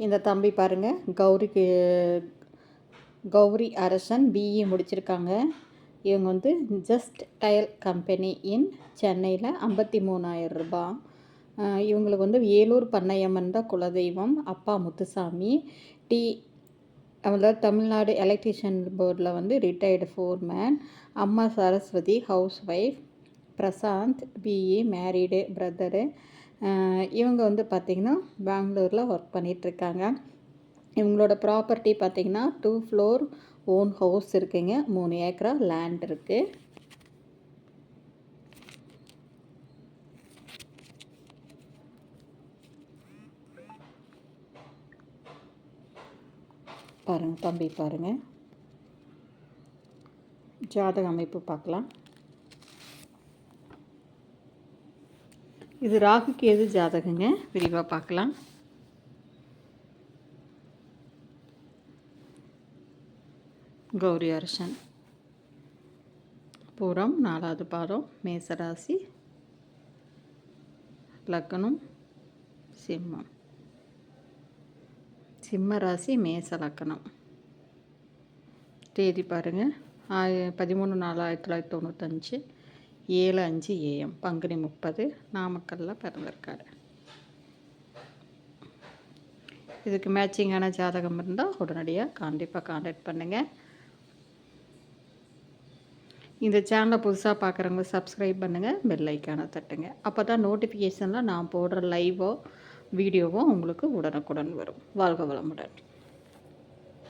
இந்த தம்பி பாருங்கள் கௌரிக்கு கௌரி அரசன் பிஇ முடிச்சிருக்காங்க. இவங்க வந்து ஜஸ்ட் டயல் கம்பெனி இன் சென்னையில் ஐம்பத்தி மூணாயிரம் ரூபா. இவங்களுக்கு வந்து ஏலூர் பண்ணையம்மன் தான் குலதெய்வம் அப்பா முத்துசாமி. டி அதாவது தமிழ்நாடு எலக்ட்ரிஷியன் போர்டில் வந்து ரிட்டையர்டு ஃபோர்மேன் அம்மா Saraswati house Prashanth BE married brother இவங்க வந்து பார்த்திங்கன்னா பெங்களூரில் ஒர்க் பண்ணிகிட்ருக்காங்க இவங்களோட ப்ராப்பர்ட்டி பார்த்திங்கன்னா டூ ஃப்ளோர் ஓன் ஹவுஸ் இருக்குங்க. மூணு ஏக்கரா லேண்ட் இருக்குது பாருங்கள் தம்பி பாருங்கள் ஜாதக அமைப்பு பார்க்கலாம். இது ராகுக்கு எது ஜாதகங்க. விரிவாக பார்க்கலாம். கௌரி அரசன். பூரம் நாலாவது பாதம் மேசராசி. லக்னம் சிம்மம். சிம்ம ராசி மேச லக்கணம் தேதி பாருங்கள் ஆய பதிமூணு நாலு ஆயிரத்தி தொள்ளாயிரத்தி தொண்ணூத்தஞ்சு. ஏழு அஞ்சு ஏஎம். பங்குனி முப்பது. நாமக்கல்லில் பிறந்திருக்காரு. இதுக்கு மேட்சிங்கான ஜாதகம் இருந்தால் உடனடியாக கண்டிப்பாக காண்டாக்ட் பண்ணுங்கள் இந்த சேனலை புதுசாக பார்க்குறவங்க சப்ஸ்கிரைப் பண்ணுங்கள் பெல் ஐக்கானை தட்டுங்க. அப்போ தான் நோட்டிஃபிகேஷனில் நான் போடுற லைவோ வீடியோவோ உங்களுக்கு உடனுக்குடன் வரும். வாழ்க வளமுடன்.